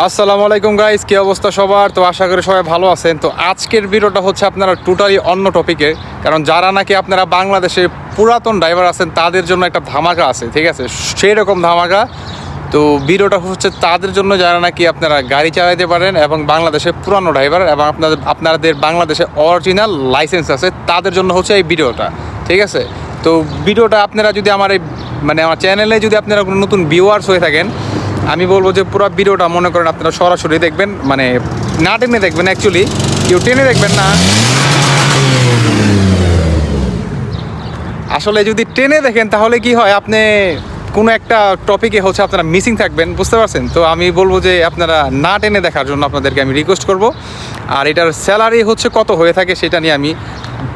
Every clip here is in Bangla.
আসসালামু আলাইকুম গাইস কী অবস্থা সবার? তো আশা করি সবাই ভালো আছেন। তো আজকের ভিডিওটা হচ্ছে আপনারা টোটালি অন্য টপিকে কারণ যারা নাকি আপনারা বাংলাদেশে পুরাতন ড্রাইভার আছেন, তাদের জন্য একটা ধামাকা আছে, ঠিক আছে? সেই রকম ধামাকা। তো ভিডিওটা হচ্ছে তাদের জন্য যারা নাকি আপনারা গাড়ি চালাতে পারেন এবং বাংলাদেশে পুরানো ড্রাইভার এবং আপনাদের আপনাদের বাংলাদেশে অরিজিনাল লাইসেন্স আছে, তাদের জন্য হচ্ছে এই ভিডিওটা, ঠিক আছে? তো ভিডিওটা আপনারা যদি আমার এই মানে আমার চ্যানেলে যদি আপনারা কোনো নতুন ভিউয়ার্স হয়ে থাকেন আমি বলব যে পুরো ভিডিওটা মনে করেন আপনারা সরাসরি দেখবেন মানে না টেনে দেখবেন অ্যাকচুয়ালি কেউ টেনে দেখবেন না। আসলে যদি টেনে দেখেন তাহলে কি হয়, আপনি কোনো একটা টপিকে হচ্ছে আপনারা মিসিং থাকবেন, বুঝতে পারছেন? তো আমি বলব যে আপনারা না টেনে দেখার জন্য আপনাদেরকে আমি রিকোয়েস্ট করব। আর এটার স্যালারি হচ্ছে কত হয়ে থাকে সেটা নিয়ে আমি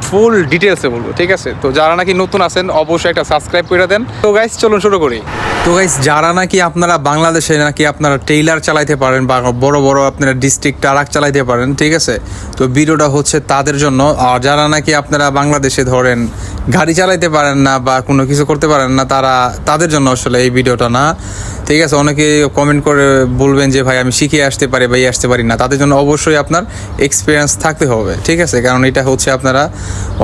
ফুল ডিটেলসে বলব, ঠিক আছে? তো যারা নাকি নতুন আছেন, অবশ্যই একটা সাবস্ক্রাইব করে দেন। তো গাইস চলুন শুরু করি। তো গাইস যারা নাকি আপনারা বাংলাদেশে নাকি আপনারা টেইলার চালাইতে পারেন বা বড় বড় আপনারা ডিস্ট্রিক্ট টারাক চালাইতে পারেন, ঠিক আছে? তো ভিডিওটা হচ্ছে তাদের জন্য। আর যারা নাকি আপনারা বাংলাদেশে ধরেন গাড়ি চালাইতে পারেন না বা কোনো কিছু করতে পারেন না, তারা তাদের জন্য আসলে এই ভিডিওটা না। ঠিক আছে অনেকে কমেন্ট করে বলবেন যে, ভাই, আমি শিখে আসতে পারি বা আসতে পারি না। তাদের জন্য অবশ্যই আপনার এক্সপিরিয়েন্স থাকতে হবে, ঠিক আছে? কারণ এটা হচ্ছে আপনারা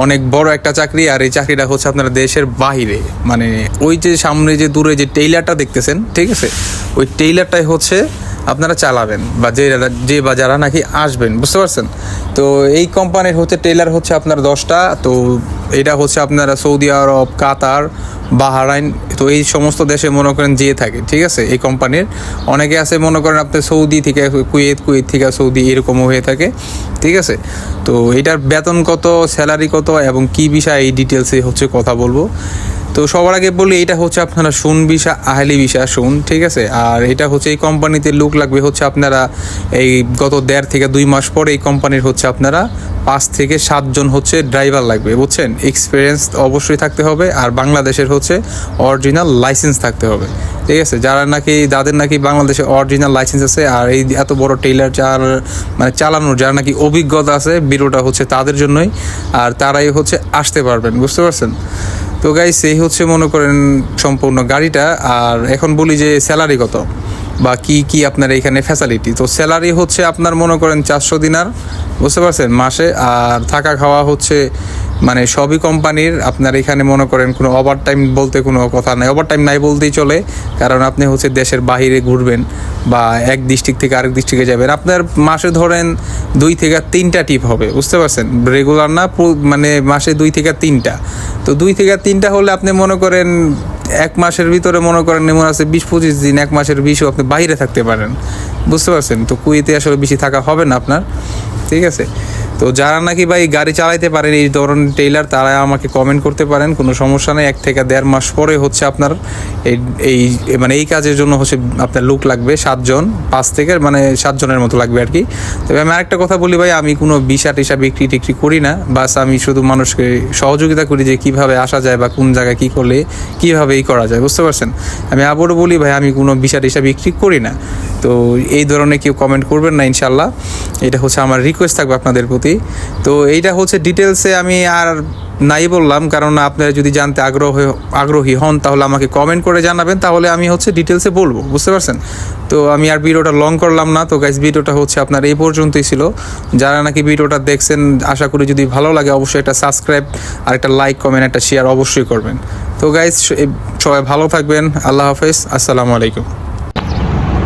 অনেক বড় একটা চাকরি, আর এই চাকরিটা হচ্ছে আপনারা দেশের বাহিরে। মানে ওই যে সামনে যে দূরে যে টেইলারটা দেখতেছেন, ঠিক আছে? ওই টেইলারটাই হচ্ছে আপনারা চালাবেন বা যে যে বা যারা নাকি আসবেন, বুঝতে পারছেন? তো এই কোম্পানির হচ্ছে, টেইলার হচ্ছে আপনার দশটা। তো এটা হচ্ছে আপনারা সৌদি আরব, কাতার, বাহারাইন, তো এই সমস্ত দেশে মনে করেন যেয়ে থাকে, ঠিক আছে? এই কোম্পানির। অনেকে আছে মনে করেন আপনি সৌদি থেকে, কুয়েত কুয়েত থেকে সৌদি এরকমও হয়ে থাকে, ঠিক আছে? তো এটার বেতন কত, স্যালারি কত, এবং কি বিষয় এই ডিটেলসে হচ্ছে কথা বলব। তো সবার আগে বলি, এটা হচ্ছে আপনারা শুন ভিসা, আহলি ভিসা শুন ঠিক আছে? আর এটা হচ্ছে এই কোম্পানিতে লুক লাগবে হচ্ছে আপনারা এই গত দেড় থেকে দুই মাস পরে এই কোম্পানির হচ্ছে আপনারা পাঁচ থেকে সাতজন হচ্ছে ড্রাইভার লাগবে, বুঝছেন? এক্সপিরিয়েন্স অবশ্যই থাকতে হবে আর বাংলাদেশের হচ্ছে অরিজিনাল লাইসেন্স থাকতে হবে, ঠিক আছে? যারা নাকি, যাদের নাকি বাংলাদেশে অরিজিনাল লাইসেন্স আছে আর এই এত বড় টেইলার চার মানে চালানোর যারা নাকি অভিজ্ঞতা আছে বিরোটা হচ্ছে তাদের জন্যই আর তারাই হচ্ছে আসতে পারবেন, বুঝতে পারছেন? তো গাইস এই হচ্ছে মনে করেন সম্পূর্ণ গাড়িটা। আর এখন বলি যে স্যালারি কত? বা কি কি আপনার এখানে ফ্যাসিলিটি তো স্যালারি হচ্ছে আপনার মনে করেন চারশো দিনার, বুঝতে পারছেন? মাসে, আর থাকা খাওয়া হচ্ছে মানে সবই কোম্পানির আপনার এখানে মনে করেন কোনো ওভার টাইম বলতে কোনো কথা নাই। ওভার টাইম নাই বলতেই চলে, কারণ আপনি হচ্ছে দেশের বাহিরে ঘুরবেন বা এক ডিস্ট্রিক্ট থেকে আরেক ডিস্ট্রিক্টে যাবেন। আপনার মাসে ধরেন দুই থেকে তিনটা টিপ হবে, বুঝতে পারছেন? রেগুলার না মানে মাসে দুই থেকে তিনটা। তো দুই থেকে তিনটা হলে আপনি মনে করেন এক মাসের ভিতরে মনে করেন এমন আছে বিশ পঁচিশ দিন, এক মাসের বিশও আপনি বাইরে থাকতে পারেন। বুঝতে পারছেন? তো কুয়েতে আসলে বেশি থাকা হবে না আপনার। ঠিক আছে? তো যারা নাকি ভাই গাড়ি চালাইতে পারেন, এই ধরনের টেইলার, তারা আমাকে কমেন্ট করতে পারেন, কোনো সমস্যা নেই। এক থেকে দেড় মাস পরে হচ্ছে আপনার এই এই মানে এই কাজের জন্য হচ্ছে আপনার লুক লাগবে সাতজন, পাঁচ থেকে মানে সাতজনের মতো লাগবে আর কি। তবে আমি আরেকটা কথা বলি ভাই, আমি কোনো বিষা টিসা বিক্রি টিক্রি করি না। বাস আমি শুধু মানুষকে সহযোগিতা করি যে কীভাবে আসা যায় বা কোন জায়গায় কী করলে কীভাবে এই করা যায়, বুঝতে পারছেন? আমি আবারও বলি ভাই, আমি কোনো বিষা টিসা বিক্রি করি না। তো এই ধরনের কেউ কমেন্ট করবেন না ইনশাল্লাহ এটা হচ্ছে আমার রিকোয়েস্ট থাকবে আপনাদের প্রতি। তো এইটা হচ্ছে ডিটেলসে আমি আর নাই বললাম, কারণ আপনারা যদি জানতে আগ্রহ আগ্রহী হন, তাহলে আমাকে কমেন্ট করে জানাবেন, তাহলে আমি হচ্ছে ডিটেলসে বলব, বুঝতে পারছেন? তো আমি আর ভিডিওটা লং করলাম না, তো গাইজ ভিডিওটা হচ্ছে আপনার এই পর্যন্তই ছিল। যারা নাকি ভিডিওটা দেখছেন, আশা করি যদি ভালো লাগে, অবশ্যই একটা সাবস্ক্রাইব আর একটা লাইক কমেন্ট একটা শেয়ার অবশ্যই করবেন। তো গাইজ সবাই ভালো থাকবেন, আল্লাহ হাফেজ, আসসালামু আলাইকুম।